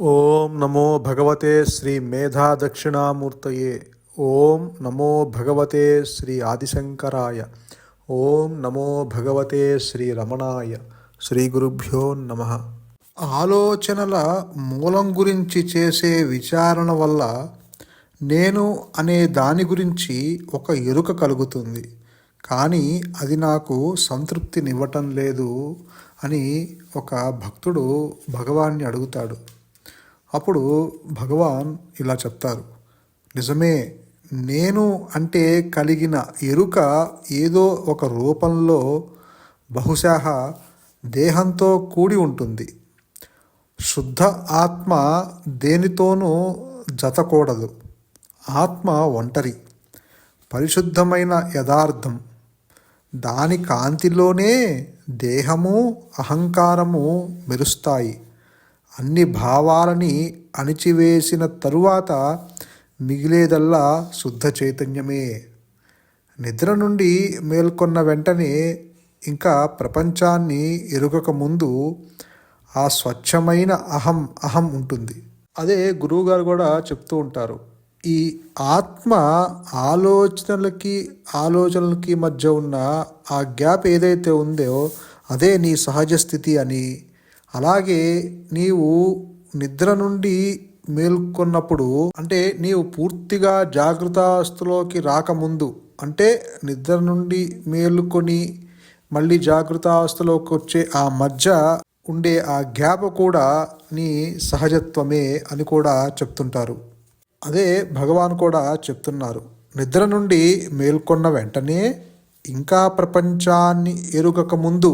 ఓం నమో భగవతే శ్రీ మేధా దక్షిణామూర్తయే ఓం నమో భగవతే శ్రీ ఆదిశంకరాయ. ఓం నమో భగవతే శ్రీ రమణాయ. శ్రీ గురుభ్యో నమ. ఆలోచనల మూలం గురించి చేసే విచారణ వల్ల నేను అనే దాని గురించి ఒక ఎరుక కలుగుతుంది. కానీ అది నాకు సంతృప్తినివ్వటం లేదు అని ఒక భక్తుడు భగవాన్ని అడుగుతాడు. అప్పుడు భగవాన్ ఇలా చెప్తారు. నిజమే నేను అంటే కలిగిన ఎరుక ఏదో ఒక రూపంలో బహుశా దేహంతో కూడి ఉంటుంది. శుద్ధ ఆత్మ దేనితోనూ జతకూడదు. ఆత్మ ఒంటరి. పరిశుద్ధమైన యథార్థం. దాని కాంతిలోనే దేహము అహంకారము మెరుస్తాయి. అన్ని భావాలని అణిచివేసిన తరువాత మిగిలేదల్లా శుద్ధ చైతన్యమే. నిద్ర నుండి మేల్కొన్న వెంటనే ఇంకా ప్రపంచాన్ని ఎరుగకముందు ఆ స్వచ్ఛమైన అహం అహం ఉంటుంది. అదే గురువుగారు కూడా చెప్తూ ఉంటారు. ఈ ఆత్మ ఆలోచనలకి ఆలోచనలకి మధ్య ఉన్న ఆ గ్యాప్ ఏదైతే ఉందో అదే నీ సహజ స్థితి అని. అలాగే నీవు నిద్ర నుండి మేల్కొన్నప్పుడు అంటే నీవు పూర్తిగా జాగృతావస్థలోకి రాకముందు అంటే నిద్ర నుండి మేలుకొని మళ్ళీ జాగృతావస్థలోకి వచ్చే ఆ మధ్య ఉండే ఆ గ్యాప్ కూడా నీ సహజత్వమే అని కూడా చెప్తుంటారు. అదే భగవాన్ కూడా చెప్తున్నారు నిద్ర నుండి మేల్కొన్న వెంటనే ఇంకా ప్రపంచాన్ని ఎరుగక ముందు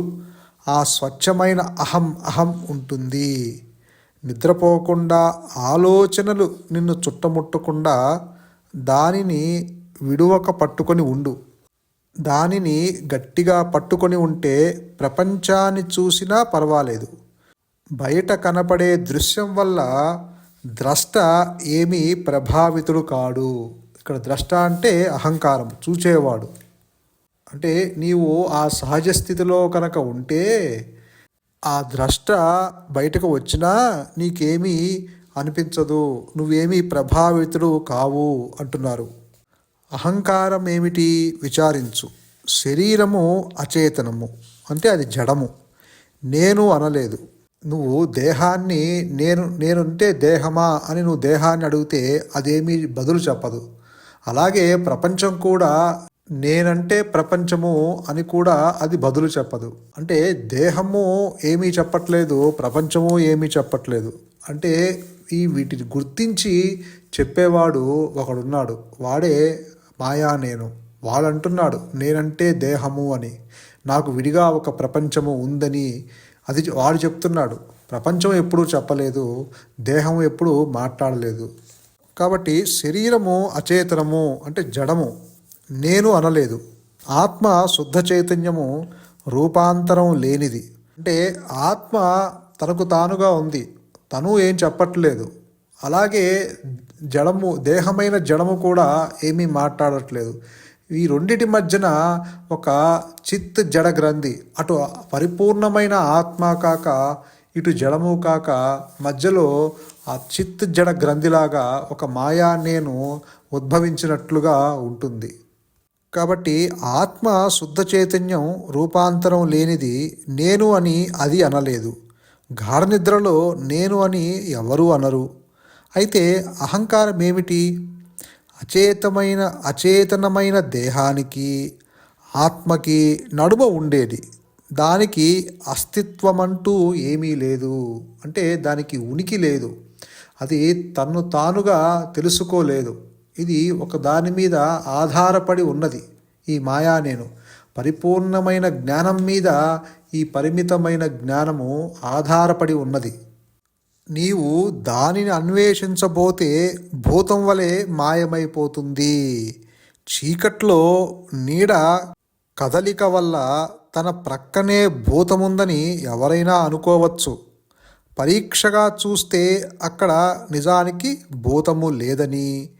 ఆ స్వచ్ఛమైన అహం అహం ఉంటుంది. నిద్రపోకుండా ఆలోచనలు నిన్ను చుట్టముట్టకుండా దానిని విడువక పట్టుకొని ఉండు. దానిని గట్టిగా పట్టుకొని ఉంటే ప్రపంచాన్ని చూసినా పర్వాలేదు. బయట కనపడే దృశ్యం వల్ల ద్రష్ట ఏమీ ప్రభావితుడు కాడు. ఇక్కడ ద్రష్ట అంటే అహంకారం చూచేవాడు. అంటే నీవు ఆ సహజ స్థితిలో కనుక ఉంటే ఆ ద్రష్ట బయటకు వచ్చినా నీకేమీ అనిపించదు నువ్వేమీ ప్రభావితుడు కావు అంటున్నారు. అహంకారం ఏమిటి విచారించు. శరీరము అచేతనము అంటే అది జడము. నేను అనలేదు. నువ్వు దేహాన్ని నేను నేనుంటే దేహమా అని నువ్వు దేహాన్ని అడిగితే అదేమీ బదులు చెప్పదు. అలాగే ప్రపంచం కూడా నేనంటే ప్రపంచము అని కూడా అది బదులు చెప్పదు. అంటే దేహము ఏమీ చెప్పట్లేదు ప్రపంచము ఏమీ చెప్పట్లేదు. అంటే ఈ వీటిని గుర్తించి చెప్పేవాడు ఒకడున్నాడు. వాడే మాయా నేను. వాడంటున్నాడు నేనంటే దేహము అని. నాకు విడిగా ఒక ప్రపంచము ఉందని అది వాడు చెప్తున్నాడు. ప్రపంచం ఎప్పుడూ చెప్పలేదు దేహం ఎప్పుడూ మాట్లాడలేదు. కాబట్టి శరీరము అచేతనము అంటే జడము. నేను అనలేదు. ఆత్మ శుద్ధ చైతన్యము రూపాంతరం లేనిది. అంటే ఆత్మ తనకు తానుగా ఉంది. తను ఏం చెప్పట్లేదు. అలాగే జడము దేహమైన జడము కూడా ఏమీ మాట్లాడట్లేదు. ఈ రెండిటి మధ్యన ఒక చిత్ జడ గ్రంథి అటు పరిపూర్ణమైన ఆత్మ కాక ఇటు జడము కాక మధ్యలో ఆ చిత్ జడ గ్రంథిలాగా ఒక మాయా నేను ఉద్భవించినట్లుగా ఉంటుంది. కాబట్టి ఆత్మ శుద్ధ చైతన్యం రూపాంతరం లేనిది నేను అని అది అనలేదు. గాఢ నిద్రలో నేను అని ఎవరు అనరు. అయితే అహంకారం ఏమిటి? అచేతమైన అచేతనమైన దేహానికి ఆత్మకి నడుమ ఉండేది. దానికి అస్తిత్వమంటూ ఏమీ లేదు. అంటే దానికి ఉనికి లేదు. అది తన్ను తానుగా తెలుసుకోలేదు. ఇది ఒక దాని మీద ఆధారపడి ఉన్నది. ఈ మాయా నేను. పరిపూర్ణమైన జ్ఞానం మీద ఈ పరిమితమైన జ్ఞానము ఆధారపడి ఉన్నది. నీవు దానిని అన్వేషించబోతే భూతం వలె మాయమైపోతుంది. చీకట్లో నీడ కదలిక వల్ల తన ప్రక్కనే భూతముందని ఎవరైనా అనుకోవచ్చు. పరీక్షగా చూస్తే అక్కడ నిజానికి భూతము లేదని.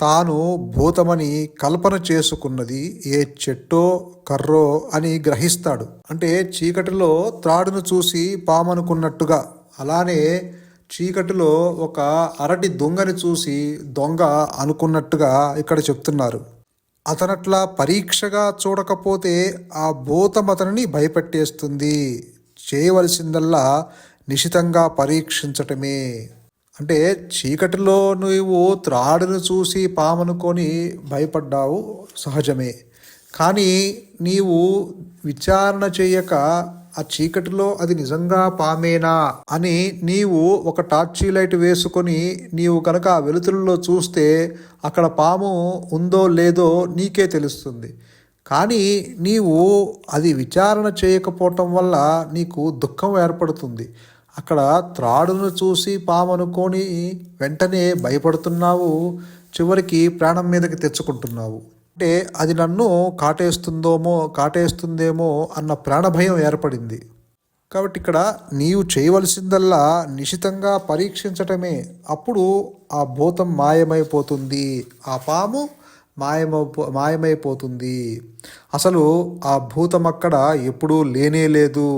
తాను భూతమని కల్పన చేసుకున్నది ఏ చెట్టో కర్రో అని గ్రహిస్తాడు. అంటే చీకటిలో త్రాడును చూసి పామనుకున్నట్టుగా. అలానే చీకటిలో ఒక అరటి దొంగని చూసి దొంగ అనుకున్నట్టుగా ఇక్కడ చెప్తున్నారు. అతనట్లా పరీక్షగా చూడకపోతే ఆ భూతం అతనిని భయపెట్టేస్తుంది. చేయవలసిందల్లా నిశితంగా పరీక్షించటమే. అంటే చీకటిలో నువ్వు త్రాడును చూసి పామనుకొని భయపడ్డావు సహజమే. కానీ నీవు విచారణ చేయక ఆ చీకటిలో అది నిజంగా పామేనా అని నీవు ఒక టార్చీ లైట్ వేసుకొని నీవు కనుక ఆ వెలుతురులో చూస్తే అక్కడ పాము ఉందో లేదో నీకే తెలుస్తుంది. కానీ నీవు అది విచారణ చేయకపోవటం వల్ల నీకు దుఃఖం ఏర్పడుతుంది. అక్కడ త్రాడును చూసి పామనుకొని వెంటనే భయపడుతున్నావు చివరికి ప్రాణం మీదకి తెచ్చుకుంటున్నావు. అంటే అది నన్ను కాటేస్తుందోమో కాటేస్తుందేమో అన్న ప్రాణభయం ఏర్పడింది. కాబట్టి ఇక్కడ నీవు చేయవలసిందల్లా నిశితంగా పరీక్షించటమే. అప్పుడు ఆ భూతం మాయమైపోతుంది. ఆ పాము మాయమైపో మాయమైపోతుంది. అసలు ఆ భూతం అక్కడ ఎప్పుడూ లేనే లేదు.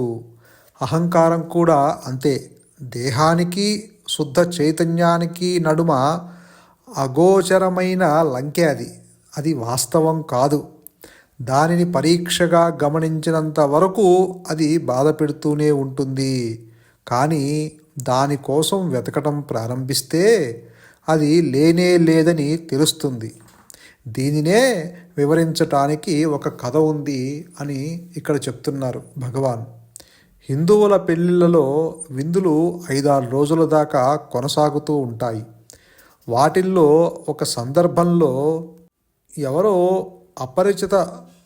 అహంకారం కూడా అంతే. దేహానికి శుద్ధ చైతన్యానికి నడుమ అగోచరమైన లంకె అది. అది వాస్తవం కాదు. దానిని పరీక్షగా గమనించినంత వరకు అది బాధ పెడుతూనే ఉంటుంది. కానీ దానికోసం వెతకటం ప్రారంభిస్తే అది లేనే లేదని తెలుస్తుంది. దీనినే వివరించటానికి ఒక కథ ఉంది అని ఇక్కడ చెప్తున్నారు భగవాన్. హిందువుల పెళ్ళిళ్ళలో విందులు ఐదారు రోజుల దాకా కొనసాగుతూ ఉంటాయి. వాటిల్లో ఒక సందర్భంలో ఎవరో అపరిచిత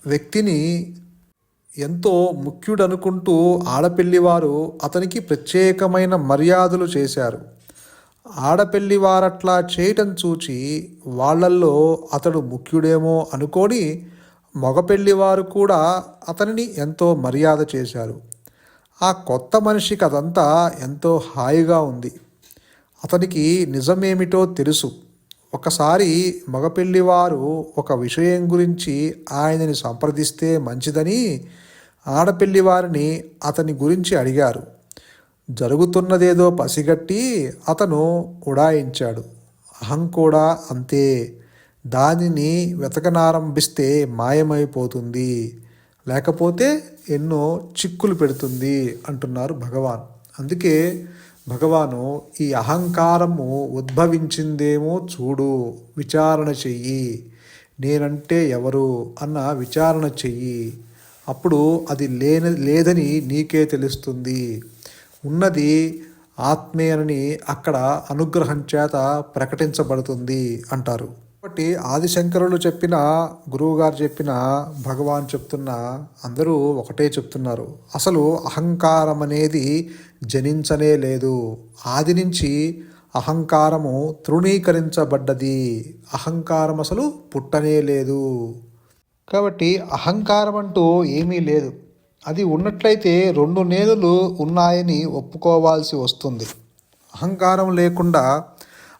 వ్యక్తిని ఎంతో ముఖ్యుడనుకుంటూ ఆడపెళ్ళివారు అతనికి ప్రత్యేకమైన మర్యాదలు చేశారు. ఆడపెళ్ళివారట్లా చేయటం చూచి వాళ్ళల్లో అతడు ముఖ్యుడేమో అనుకొని మగపెళ్ళివారు కూడా అతనిని ఎంతో మర్యాద చేశారు. ఆ కొత్త మనిషికి అదంతా ఎంతో హాయిగా ఉంది. అతనికి నిజమేమిటో తెలుసు. ఒకసారి మగపెళ్ళివారు ఒక విషయం గురించి ఆయనని సంప్రదిస్తే మంచిదని ఆడపెళ్ళివారిని అతని గురించి అడిగారు. జరుగుతున్నదేదో పసిగట్టి అతను ఉడాయించాడు. అహం కూడా అంతే. దానిని వెతకనారంభిస్తే మాయమైపోతుంది. లేకపోతే ఎన్నో చిక్కులు పెడుతుంది అంటున్నారు భగవాన్. అందుకే భగవాను ఈ అహంకారము ఉద్భవించిందేమో చూడు విచారణ చెయ్యి. నేనంటే ఎవరు అన్న విచారణ చెయ్యి. అప్పుడు అది లేని లేదని నీకే తెలుస్తుంది. ఉన్నది ఆత్మీయనని అక్కడ అనుగ్రహం చేత ప్రకటించబడుతుంది అంటారు. కాబట్టి ఆదిశంకరులు చెప్పిన గురువుగారు చెప్పిన భగవాన్ చెప్తున్న అందరూ ఒకటే చెప్తున్నారు. అసలు అహంకారం అనేది జనించనే లేదు. ఆది నుంచి అహంకారము తృణీకరించబడ్డది. అహంకారం అసలు పుట్టనే లేదు. కాబట్టి అహంకారం అంటూ ఏమీ లేదు. అది ఉన్నట్లయితే రెండు నేలలు ఉన్నాయని ఒప్పుకోవాల్సి వస్తుంది. అహంకారం లేకుండా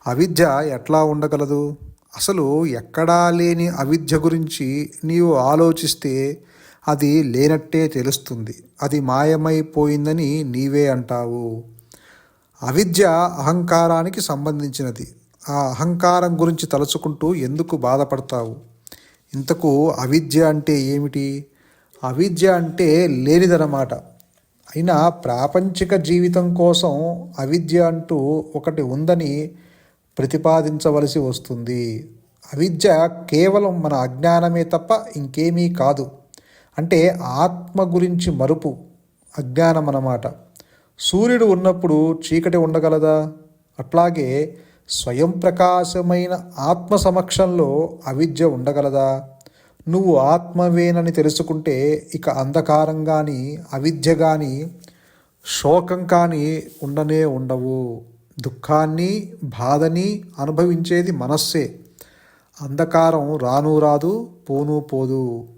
అవిద్య ఎట్లా ఉండగలదు? అసలు ఎక్కడా లేని అవిద్య గురించి నీవు ఆలోచిస్తే అది లేనట్టే తెలుస్తుంది. అది మాయమైపోయిందని నీవే అంటావు. అవిద్య అహంకారానికి సంబంధించినది. ఆ అహంకారం గురించి తలుచుకుంటూ ఎందుకు బాధపడతావు? ఇంతకు అవిద్య అంటే ఏమిటి? అవిద్య అంటే లేనిదన్నమాట అయినా ప్రాపంచిక జీవితం కోసం అవిద్య అంటూ ఒకటి ఉందని ప్రతిపాదించవలసి వస్తుంది. అవిద్య కేవలం మన అజ్ఞానమే తప్ప ఇంకేమీ కాదు. అంటే ఆత్మ గురించి మరుపు అజ్ఞానం అన్నమాట. సూర్యుడు ఉన్నప్పుడు చీకటి ఉండగలదా? అట్లాగే స్వయం ప్రకాశమైన ఆత్మ సమక్షంలో అవిద్య ఉండగలదా? నువ్వు ఆత్మవేనని తెలుసుకుంటే ఇక అంధకారం కానీ అవిద్య కానీ శోకం కానీ ఉండనే ఉండవు. దుఃఖాన్ని బాధని అనుభవించేది మనస్సే. అంధకారం రాను రాదు పోను పోదు.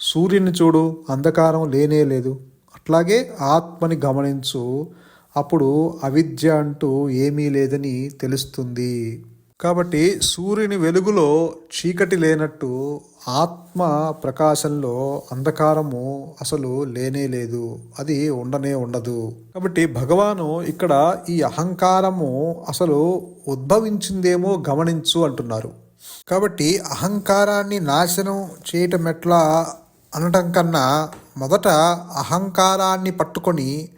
సూర్యుని చూడు అంధకారం లేనే లేదు. అట్లాగే ఆత్మని గమనించు అప్పుడు అవిద్య అంటూ ఏమీ లేదని తెలుస్తుంది. కాబట్టి సూర్యుని వెలుగులో చీకటి లేనట్టు ఆత్మ ప్రకాశంలో అంధకారము అసలు లేనే లేదు. అది ఉండనే ఉండదు. కాబట్టి భగవాను ఇక్కడ ఈ అహంకారము అసలు ఉద్భవించిందేమో గమనించు అంటున్నారు. కాబట్టి అహంకారాన్ని నాశనం చేయటం ఎట్లా అనటం కన్నా మొదట అహంకారాన్ని పట్టుకొని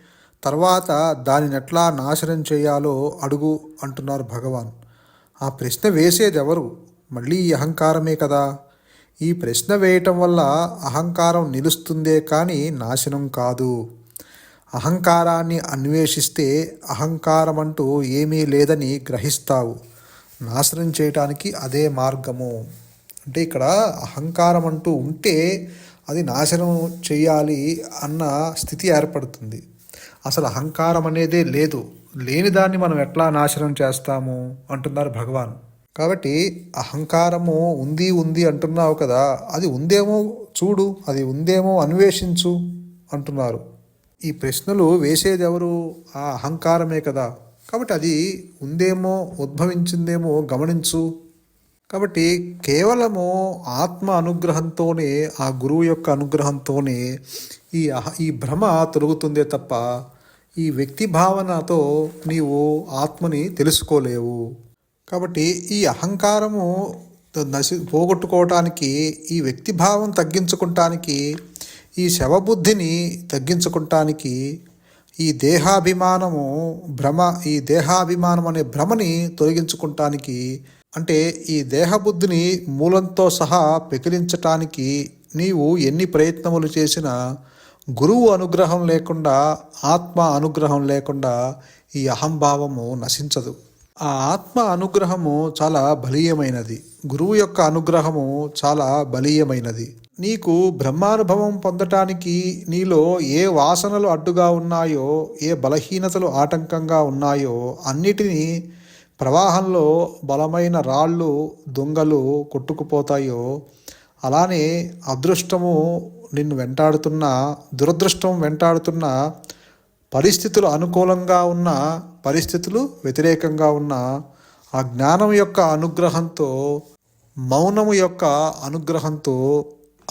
తర్వాత దానిని ఎట్లా నాశనం చేయాలో అడుగు అంటున్నారు భగవాన్. ఆ ప్రశ్న వేసేదెవరు? మళ్ళీ ఈ అహంకారమే కదా. ఈ ప్రశ్న వేయటం వల్ల అహంకారం నిలుస్తుందే కానీ నాశనం కాదు. అహంకారాన్ని అన్వేషిస్తే అహంకారం అంటూ ఏమీ లేదని గ్రహిస్తావు. నాశనం చేయటానికి అదే మార్గము. అంటే ఇక్కడ అహంకారం అంటూ ఉంటే అది నాశనం చేయాలి అన్న స్థితి ఏర్పడుతుంది. అసలు అహంకారం అనేదే లేదు. లేని దాన్ని మనం ఎట్లా నాశనం చేస్తాము? అంటున్నారు భగవాన్. కాబట్టి అహంకారము ఉంది ఉంది అంటున్నావు కదా అది ఉందేమో చూడు అది ఉందేమో అన్వేషించు అంటున్నారు. ఈ ప్రశ్నలు వేసేది ఎవరు ఆ అహంకారమే కదా. కాబట్టి అది ఉందేమో ఉద్భవించిందేమో గమనించు. కాబట్టి కేవలము ఆత్మ అనుగ్రహంతోనే ఆ గురువు యొక్క అనుగ్రహంతోనే ఈ అహ ఈ భ్రమ తొలుగుతుందే తప్ప ఈ వ్యక్తి భావనతో నీవు ఆత్మని తెలుసుకోలేవు. కాబట్టి ఈ అహంకారము నశి పోగొట్టుకోవటానికి ఈ వ్యక్తి భావం తగ్గించుకుంటానికి ఈ శవబుద్ధిని తగ్గించుకుంటానికి ఈ దేహాభిమానము భ్రమ ఈ దేహాభిమానం అనే భ్రమని తొలగించుకుంటానికి అంటే ఈ దేహబుద్ధిని మూలంతో సహా పెకిలించటానికి నీవు ఎన్ని ప్రయత్నములు చేసినా గురువు అనుగ్రహం లేకుండా ఆత్మ అనుగ్రహం లేకుండా ఈ అహంభావము నశించదు. ఆ ఆత్మ అనుగ్రహము చాలా బలీయమైనది. గురువు యొక్క అనుగ్రహము చాలా బలీయమైనది. నీకు బ్రహ్మానుభవం పొందటానికి నీలో ఏ వాసనలు అడ్డుగా ఉన్నాయో ఏ బలహీనతలు ఆటంకంగా ఉన్నాయో అన్నిటినీ ప్రవాహంలో బలమైన రాళ్ళు దొంగలు కొట్టుకుపోతాయో అలానే అదృష్టము నిన్ను వెంటాడుతున్న దురదృష్టం వెంటాడుతున్న పరిస్థితులు అనుకూలంగా ఉన్న పరిస్థితులు వ్యతిరేకంగా ఉన్న ఆ జ్ఞానం యొక్క అనుగ్రహంతో మౌనము యొక్క అనుగ్రహంతో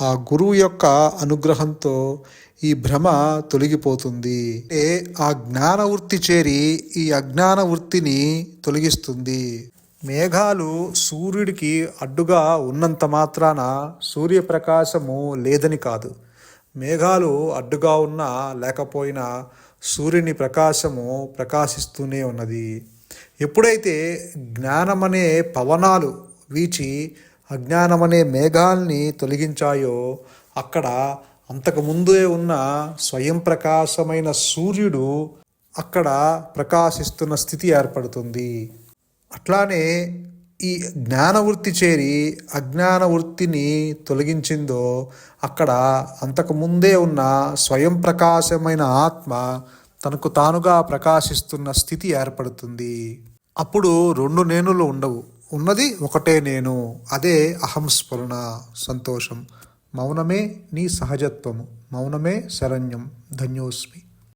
ఆ గురువు యొక్క అనుగ్రహంతో ఈ భ్రమ తొలగిపోతుంది. అంటే ఆ జ్ఞాన వృత్తి చేరి ఈ అజ్ఞాన వృత్తిని తొలగిస్తుంది. మేఘాలు సూర్యుడికి అడ్డుగా ఉన్నంత మాత్రాన సూర్యప్రకాశము లేదని కాదు. మేఘాలు అడ్డుగా ఉన్నా లేకపోయినా సూర్యుని ప్రకాశము ప్రకాశిస్తూనే ఉన్నది. ఎప్పుడైతే జ్ఞానమనే పవనాలు వీచి అజ్ఞానమనే మేఘాల్ని తొలగించాయో అక్కడ అంతకుముందే ఉన్న స్వయం ప్రకాశమైన సూర్యుడు అక్కడ ప్రకాశిస్తున్న స్థితి ఏర్పడుతుంది. అట్లానే ఈ జ్ఞానవృత్తి చేరి అజ్ఞాన వృత్తిని తొలగించిందో అక్కడ అంతకుముందే ఉన్న స్వయం ప్రకాశమైన ఆత్మ తనకు తానుగా ప్రకాశిస్తున్న స్థితి ఏర్పడుతుంది. అప్పుడు రెండు నేనులు ఉండవు. ఉన్నది ఒకటే నేను. అదే అహంస్ఫురణ సంతోషం. మౌనమే నీ సహజత్వము. మౌనమే శరణ్యం. ధన్యోస్మి.